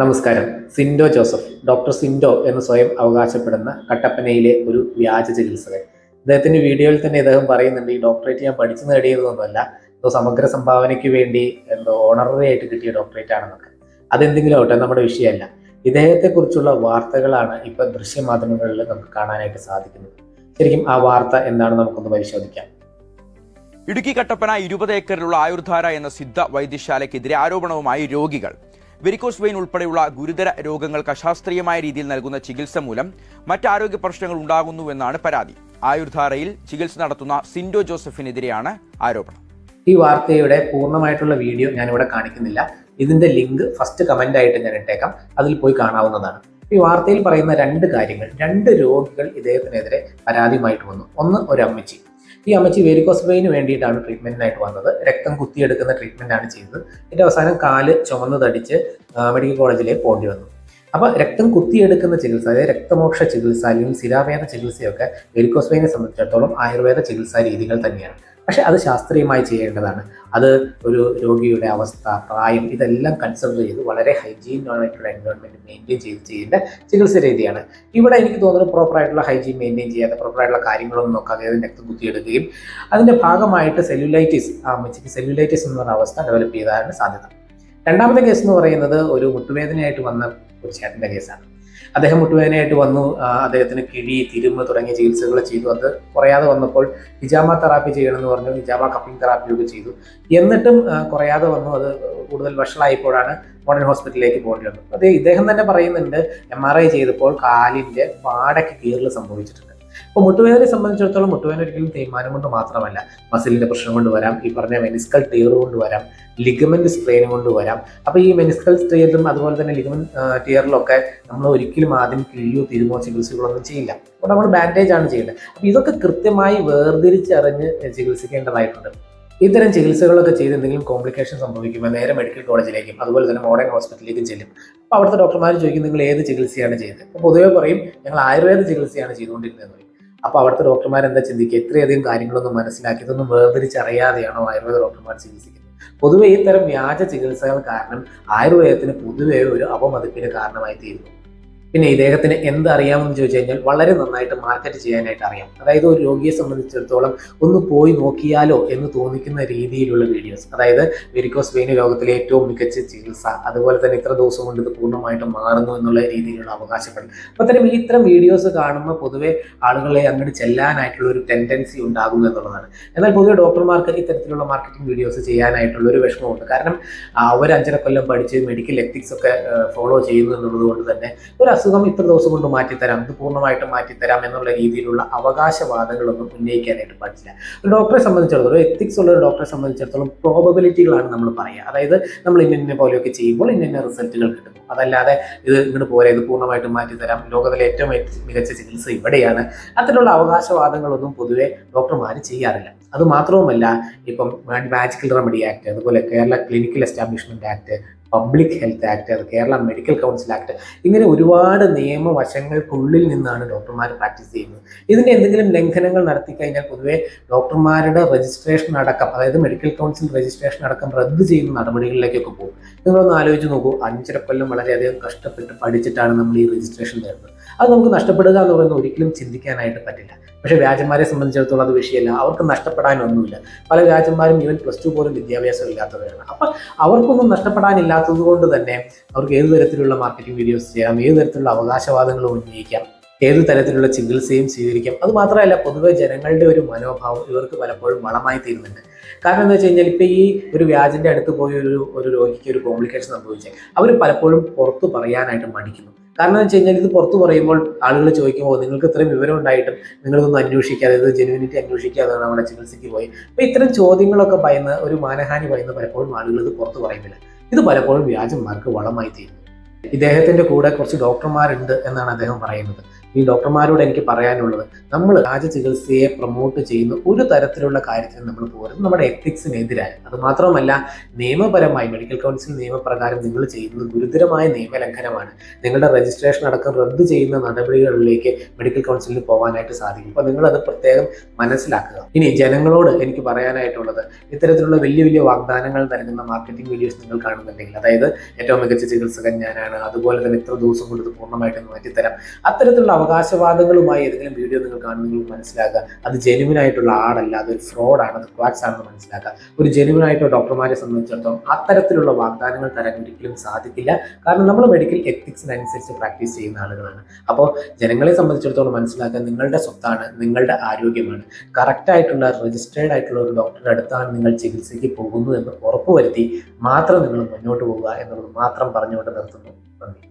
നമസ്കാരം. Sindo Joseph doctor Sindo എന്ന് സ്വയം അവകാശപ്പെടുന്ന കട്ടപ്പനയിലെ ഒരു വ്യാജ ചികിത്സകൻ. അദ്ദേഹത്തിന്റെ വീഡിയോയിൽ തന്നെ ഇദ്ദേഹം പറയുന്നുണ്ട് ഈ ഡോക്ടറേറ്റ് ഞാൻ പഠിച്ചു നേടിയതൊന്നുമല്ല. എന്തോ സമഗ്ര സംഭാവനയ്ക്ക് വേണ്ടി എന്തോ ഓണററി ആയിട്ട് കിട്ടിയ ഡോക്ടറേറ്റ് ആണെന്നൊക്കെ. അതെന്തെങ്കിലും ആവട്ടെ നമ്മുടെ വിഷയമല്ല. ഇദ്ദേഹത്തെക്കുറിച്ചുള്ള വാർത്തകളാണ് ഇപ്പൊ ദൃശ്യമാധ്യമങ്ങളിൽ നമുക്ക് കാണാനായിട്ട് സാധിക്കുന്നത്. ശരിക്കും ആ വാർത്ത എന്താണെന്ന് നമുക്കൊന്ന് പരിശോധിക്കാം. ഇടുക്കി കട്ടപ്പന ഇരുപത് ഏക്കറിലുള്ള ആയുർധാര എന്ന സിദ്ധ വൈദ്യശാലയ്ക്കെതിരെ ആരോപണവുമായി രോഗികൾ. വെരിക്കോസ് വെയിൻ ഉൾപ്പെടെയുള്ള ഗുരുതര രോഗങ്ങൾക്ക് അശാസ്ത്രീയമായ രീതിയിൽ നൽകുന്ന ചികിത്സ മൂലം മറ്റ് ആരോഗ്യ പ്രശ്നങ്ങൾ ഉണ്ടാകുന്നുവെന്നാണ് പരാതി. ആയുർധാരയിൽ ചികിത്സ നടത്തുന്ന സിൻഡോ ജോസഫിനെതിരെയാണ് ആരോപണം. ഈ വാർത്തയുടെ പൂർണമായിട്ടുള്ള വീഡിയോ ഞാനിവിടെ കാണിക്കുന്നില്ല. ഇതിന്റെ ലിങ്ക് ഫസ്റ്റ് കമന്റ് ആയിട്ട് ഞാൻ ഇട്ടേക്കാം. അതിൽ പോയി കാണാവുന്നതാണ്. ഈ വാർത്തയിൽ പറയുന്ന രണ്ട് കാര്യങ്ങൾ രണ്ട് രോഗികൾ ഇദ്ദേഹത്തിനെതിരെ പരാതിയുമായിട്ട് വന്നു. ഒന്ന് ഒരു അമ്മച്ചി. ഈ അമ്മച്ചി വെരിക്കോസ് വെയിന് വേണ്ടിയിട്ടാണ് ട്രീറ്റ്മെന്റിനായിട്ട് വന്നത്. രക്തം കുത്തിയെടുക്കുന്ന ട്രീറ്റ്മെന്റ് ആണ് ചെയ്തത്. ഇതിന്റെ അവസാനം കാൽ ചുമന്ന് തടിച്ച് മെഡിക്കൽ കോളേജിലേക്ക് പോകേണ്ടി വന്നു. അപ്പോൾ രക്തം കുത്തിയെടുക്കുന്ന ചികിത്സ അതായത് രക്തമോക്ഷ ചികിത്സ അല്ലെങ്കിൽ സ്ഥിരാവേദ ചികിത്സയൊക്കെ വെരിക്കോസ് വെയിനെ സംബന്ധിച്ചിടത്തോളം ആയുർവേദ ചികിത്സാ രീതികൾ തന്നെയാണ്. പക്ഷെ അത് ശാസ്ത്രീയമായി ചെയ്യേണ്ടതാണ്. അത് ഒരു രോഗിയുടെ അവസ്ഥ പ്രായം ഇതെല്ലാം കൺസിഡർ ചെയ്ത് വളരെ ഹൈജീൻ ആയിട്ടുള്ള എൻവയോൺമെന്റ് മെയിന്റെയിൻ ചെയ്ത് ചെയ്യേണ്ട ചികിത്സ രീതിയാണ്. ഇവിടെ എനിക്ക് തോന്നുന്നത് പ്രോപ്പറായിട്ടുള്ള ഹൈജീൻ മെയിന്റെയിൻ ചെയ്യാതെ പ്രോപ്പറായിട്ടുള്ള കാര്യങ്ങളൊന്നും നോക്കാതെ അതിന്റെ രക്തം കുത്തിയെടുക്കുകയും അതിന്റെ ഭാഗമായിട്ട് സെല്ലുലൈറ്റിസ് അമ്മച്ചിക്ക് സെല്ലുലൈറ്റിസ് എന്ന് പറഞ്ഞ അവസ്ഥ ഡെവലപ്പ് ചെയ്താണ് സാധ്യത. രണ്ടാമത്തെ കേസ് എന്ന് പറയുന്നത് ഒരു മുട്ടുവേദനയായിട്ട് വന്ന ഒരു ചേട്ടന്റെ കേസാണ് അദ്ദേഹം മുട്ടുവേദനയായിട്ട് വന്നു. അദ്ദേഹത്തിന് കിഴി തിരുമ്പ് തുടങ്ങിയ ചികിത്സകൾ ചെയ്തു. അത് കുറയാതെ വന്നപ്പോൾ ഹിജാമ തെറാപ്പി ചെയ്യണമെന്ന് പറഞ്ഞു. ഹിജാമ കപ്പിംഗ് തെറാപ്പിയൊക്കെ ചെയ്തു. എന്നിട്ടും കുറയാതെ വന്നു. അത് കൂടുതൽ വഷളായപ്പോഴാണ് മോഡേൺ ഹോസ്പിറ്റലിലേക്ക് പോകേണ്ടി വന്നത്. അത് ഇദ്ദേഹം തന്നെ പറയുന്നുണ്ട് എം ആർ ഐ ചെയ്തപ്പോൾ കാലിന്റെ പാടയ്ക്ക് കീറൽ സംഭവിച്ചിട്ടുണ്ട്. അപ്പോൾ മുട്ടുവേദനയെ സംബന്ധിച്ചിടത്തോളം മുട്ടുവേദന ഒരിക്കലും തേയ്മാനം കൊണ്ട് മാത്രമല്ല. മസിലിന്റെ പ്രശ്നം കൊണ്ട് വരാം ഈ പറഞ്ഞ മെനിസ്കൽ ടീർ കൊണ്ട് വരാം ലിഗമെന്റ് സ്ട്രെയിൻ കൊണ്ട് വരാം. അപ്പോൾ ഈ മെനിസ്കൽ സ്ട്രെയിനും അതുപോലെ തന്നെ ലിഗമെന്റ് ടിയറിലൊക്കെ നമ്മൾ ഒരിക്കലും ആദ്യം കിഴിയോ തിരുമോ ചികിത്സകളൊന്നും ചെയ്യില്ല. അപ്പോൾ നമ്മൾ ബാൻഡേജ് ആണ് ചെയ്യേണ്ടത്. അപ്പോൾ ഇതൊക്കെ കൃത്യമായി വേർതിരിച്ചറിഞ്ഞ് ചികിത്സിക്കേണ്ടതായിട്ടുണ്ട്. ഇത്തരം ചികിത്സകളൊക്കെ ചെയ്ത് എന്തെങ്കിലും കോംപ്ലിക്കേഷൻ സംഭവിക്കുമ്പോൾ നേരെ മെഡിക്കൽ കോളേജിലേക്കും അതുപോലെ തന്നെ മോഡേൺ ഹോസ്പിറ്റലിലേക്കും ചെല്ലും. അപ്പോൾ അവിടുത്തെ ഡോക്ടർമാർ ചോദിക്കും നിങ്ങൾ ഏത് ചികിത്സയാണ് ചെയ്തത്? അപ്പോൾ പൊതുവേ പറയും ഞങ്ങൾ ആയുർവേദ ചികിത്സയാണ് ചെയ്തുകൊണ്ടിരുന്നത്. അപ്പോൾ അവിടുത്തെ ഡോക്ടർമാർ എന്താ ചിന്തിക്കുക? ഇത്രയധികം കാര്യങ്ങളൊന്നും മനസ്സിലാക്കി ഇതൊന്നും വേർതിരിച്ചറിയാതെയാണോ ആയുർവേദ ഡോക്ടർമാർ ചികിത്സിക്കുന്നത്? പൊതുവെ ഇത്തരം വ്യാജ ചികിത്സകൾ കാരണം ആയുർവേദത്തിന് പൊതുവെ ഒരു അപമതിപ്പിന് കാരണമായി തീരുന്നു. പിന്നെ ഇദ്ദേഹത്തിന് എന്ത് അറിയാമെന്ന് ചോദിച്ചു കഴിഞ്ഞാൽ വളരെ നന്നായിട്ട് മാർക്കറ്റ് ചെയ്യാനായിട്ട് അറിയാം. അതായത് ഒരു രോഗിയെ സംബന്ധിച്ചിടത്തോളം ഒന്ന് പോയി നോക്കിയാലോ എന്ന് തോന്നിക്കുന്ന രീതിയിലുള്ള വീഡിയോസ് അതായത് വെരിക്കോസ് വെയിൻ രോഗത്തിലെ ഏറ്റവും മികച്ച ചികിത്സ. അതുപോലെ തന്നെ ഇത്ര ദിവസം കൊണ്ട് ഇത് പൂർണമായിട്ടും മാറുന്നു എന്നുള്ള രീതിയിലുള്ള അവകാശപ്പെടൽ അപ്പോൾ അത്തരം ഇത്തരം വീഡിയോസ് കാണുമ്പോൾ പൊതുവെ ആളുകളെ അങ്ങോട്ട് ചെല്ലാനായിട്ടുള്ള ഒരു ടെൻഡൻസി ഉണ്ടാകുന്നു എന്നുള്ളതാണ്. എന്നാൽ പൊതുവെ ഡോക്ടർമാർക്ക് ഇത്തരത്തിലുള്ള മാർക്കറ്റിംഗ് വീഡിയോസ് ചെയ്യാനായിട്ടുള്ള ഒരു വിഷമമുണ്ട്. കാരണം അവർ അഞ്ചര കൊല്ലം പഠിച്ച് മെഡിക്കൽ എത്തിക്സ് ഒക്കെ ഫോളോ ചെയ്യുന്നു എന്നുള്ളത് കൊണ്ട് തന്നെ ഒരു അസുഖം ഇത്ര ദിവസം കൊണ്ട് മാറ്റിത്തരാം. ഇത് പൂർണമായിട്ടും മാറ്റിത്തരാം എന്നുള്ള രീതിയിലുള്ള അവകാശവാദങ്ങളൊന്നും ഉന്നയിക്കാനായിട്ട് പാടില്ല. ഒരു ഡോക്ടറെ സംബന്ധിച്ചിടത്തോളം എത്തിക്സ് ഉള്ള ഒരു ഡോക്ടറെ സംബന്ധിച്ചിടത്തോളം പ്രോബബിലിറ്റികളാണ് നമ്മൾ പറയുക. അതായത് നമ്മൾ ഇന്ന ഇന്ന പോലെയൊക്കെ ചെയ്യുമ്പോൾ ഇന്ന റിസൾട്ടുകൾ കിട്ടുന്നു. അതല്ലാതെ ഇത് ഇങ്ങോട്ട് പോരെ ഇത് പൂർണമായിട്ടും മാറ്റിത്തരാം. ലോകത്തിലെ ഏറ്റവും മികച്ച ചികിത്സ ഇവിടെയാണ്. അത്തരമുള്ള അവകാശവാദങ്ങളൊന്നും പൊതുവെ ഡോക്ടർമാർ ചെയ്യാറില്ല. അത് മാത്രവുമല്ല ഇപ്പം മാജിക്കൽ റെമഡി ആക്ട് അതുപോലെ Kerala clinical establishment act public health act Kerala medical council act ഇങ്ങനെ ഒരുപാട് നിയമവശങ്ങൾക്കുള്ളിൽ നിന്നാണ് ഡോക്ടർമാർ പ്രാക്ടീസ് ചെയ്യുന്നത്. ഇതിന്റെ എന്തെങ്കിലും ലംഘനങ്ങൾ നടത്തി കഴിഞ്ഞാൽ പൊതുവെ ഡോക്ടർമാരുടെ രജിസ്ട്രേഷൻ അടക്കം അതായത് മെഡിക്കൽ കൗൺസിൽ രജിസ്ട്രേഷൻ അടക്കം റദ്ദ് ചെയ്യുന്ന നടപടികളിലേക്കൊക്കെ പോകും. നിങ്ങളൊന്ന് ആലോചിച്ച് നോക്കൂ അഞ്ചര കൊല്ലം വളരെയധികം കഷ്ടപ്പെട്ട് പഠിച്ചിട്ടാണ് നമ്മൾ ഈ രജിസ്ട്രേഷൻ തരുന്നത്. അത് നമുക്ക് നഷ്ടപ്പെടുക എന്ന് പറയുന്നത് ഒരിക്കലും ചിന്തിക്കാനായിട്ട് പറ്റില്ല. പക്ഷേ വ്യാജന്മാരെ സംബന്ധിച്ചിടത്തോളം അത് വിഷയമല്ല. അവർക്ക് നഷ്ടപ്പെടാനൊന്നുമില്ല. പല വ്യാജന്മാരും ഈവൻ പ്ലസ് ടു പോലും വിദ്യാഭ്യാസം ഇല്ലാത്തവരാണ്. അപ്പം അവർക്കൊന്നും നഷ്ടപ്പെടാനില്ലാത്തത് കൊണ്ട് തന്നെ അവർക്ക് ഏത് തരത്തിലുള്ള മാർക്കറ്റിംഗ് വീഡിയോസ് ചെയ്യാം ഏത് തരത്തിലുള്ള അവകാശവാദങ്ങളും ഉന്നയിക്കാം ഏത് തരത്തിലുള്ള ചികിത്സയും സ്വീകരിക്കാം. അത് മാത്രമല്ല പൊതുവെ ജനങ്ങളുടെ ഒരു മനോഭാവം ഇവർക്ക് പലപ്പോഴും വളമായി തീരുന്നുണ്ട്. കാരണം എന്താ വെച്ച് കഴിഞ്ഞാൽ ഇപ്പം ഈ ഒരു വ്യാജന്റെ അടുത്ത് പോയി ഒരു ഒരു രോഗിക്ക് ഒരു കോംപ്ലിക്കേഷൻ സംഭവിച്ചാൽ അവർ പലപ്പോഴും പുറത്ത് പറയാനായിട്ട് മടിക്കുന്നു. കാരണം വെച്ച് കഴിഞ്ഞാൽ ഇത് പുറത്ത് പറയുമ്പോൾ ആളുകൾ ചോദിക്കുമ്പോൾ നിങ്ങൾക്ക് ഇത്രയും വിവരം ഉണ്ടായിട്ടും നിങ്ങളിതൊന്നും അന്വേഷിക്കാതെ ഇത് ജെനുവിനിറ്റി അന്വേഷിക്കാതെയാണ് നമ്മുടെ ചികിത്സയ്ക്ക് പോയി? അപ്പോൾ ഇത്തരം ചോദ്യങ്ങളൊക്കെ ഭയന്ന് ഒരു മാനഹാനി ഭയന്ന് പലപ്പോഴും ആളുകൾ ഇത് പുറത്ത് പറയുന്നില്ല. ഇത് പലപ്പോഴും വ്യാജന്മാർക്ക് വളമായി തീരുന്നു. ഇദ്ദേഹത്തിന്റെ കൂടെ കുറച്ച് ഡോക്ടർമാരുണ്ട് എന്നാണ് അദ്ദേഹം പറയുന്നത്. ഈ ഡോക്ടർമാരോട് എനിക്ക് പറയാനുള്ളത് നമ്മൾ രാജ ചികിത്സയെ പ്രൊമോട്ട് ചെയ്യുന്ന ഒരു തരത്തിലുള്ള കാര്യത്തിന് നമ്മൾ പോകരുത് നമ്മുടെ എത്തിക്സിനെതിരായ അത് മാത്രമല്ല നിയമപരമായി മെഡിക്കൽ കൗൺസിൽ നിയമപ്രകാരം നിങ്ങൾ ചെയ്യുന്നത് ഗുരുതരമായ നിയമലംഘനമാണ്. നിങ്ങളുടെ രജിസ്ട്രേഷൻ അടക്കം റദ്ദ് ചെയ്യുന്ന നടപടികളിലേക്ക് മെഡിക്കൽ കൗൺസിലിന് പോകാനായിട്ട് സാധിക്കും. അപ്പോൾ നിങ്ങളത് പ്രത്യേകം മനസ്സിലാക്കുക. ഇനി ജനങ്ങളോട് എനിക്ക് പറയാനായിട്ടുള്ളത് ഇത്തരത്തിലുള്ള വലിയ വലിയ വാഗ്ദാനങ്ങൾ നൽകുന്ന മാർക്കറ്റിംഗ് വീഡിയോസ് നിങ്ങൾ കാണുന്നുണ്ടെങ്കിൽ അതായത് ഏറ്റവും മികച്ച ചികിത്സകൻ ഞാനാണ് അതുപോലെ തന്നെ ഇത്ര ദിവസം കൊണ്ട് പൂർണമായിട്ടും മാറ്റിത്തരാം. അത്തരത്തിലുള്ള അവകാശവാദങ്ങളുമായി ഏതെങ്കിലും വീഡിയോ നിങ്ങൾ കാണുന്നെങ്കിൽ മനസ്സിലാക്കുക. അത് ജെനുവിൻ ആയിട്ടുള്ള ആളല്ല അതൊരു ആണ് അത് ക്വാക്സ് ആണെന്ന് മനസ്സിലാക്കുക. ഒരു ജെനുവിൻ ആയിട്ടുള്ള ഡോക്ടർമാരെ സംബന്ധിച്ചിടത്തോളം അത്തരത്തിലുള്ള വാഗ്ദാനങ്ങൾ തരാൻ ഒരിക്കലും സാധിക്കില്ല. കാരണം നമ്മൾ മെഡിക്കൽ എത്തിക്സിനനുസരിച്ച് പ്രാക്ടീസ് ചെയ്യുന്ന ആളുകളാണ്. അപ്പോൾ ജനങ്ങളെ സംബന്ധിച്ചിടത്തോളം മനസ്സിലാക്കുക നിങ്ങളുടെ സ്വത്താണ് നിങ്ങളുടെ ആരോഗ്യമാണ്. കറക്റ്റായിട്ടുള്ള രജിസ്റ്റേർഡ് ആയിട്ടുള്ള ഒരു ഡോക്ടറുടെ അടുത്താണ് നിങ്ങൾ ചികിത്സയ്ക്ക് പോകുന്നു എന്ന് ഉറപ്പുവരുത്തി മാത്രം നിങ്ങൾ മുന്നോട്ട് പോകുക എന്നുള്ളത് മാത്രം പറഞ്ഞുകൊണ്ട് നിർത്തുന്നു. നന്ദി.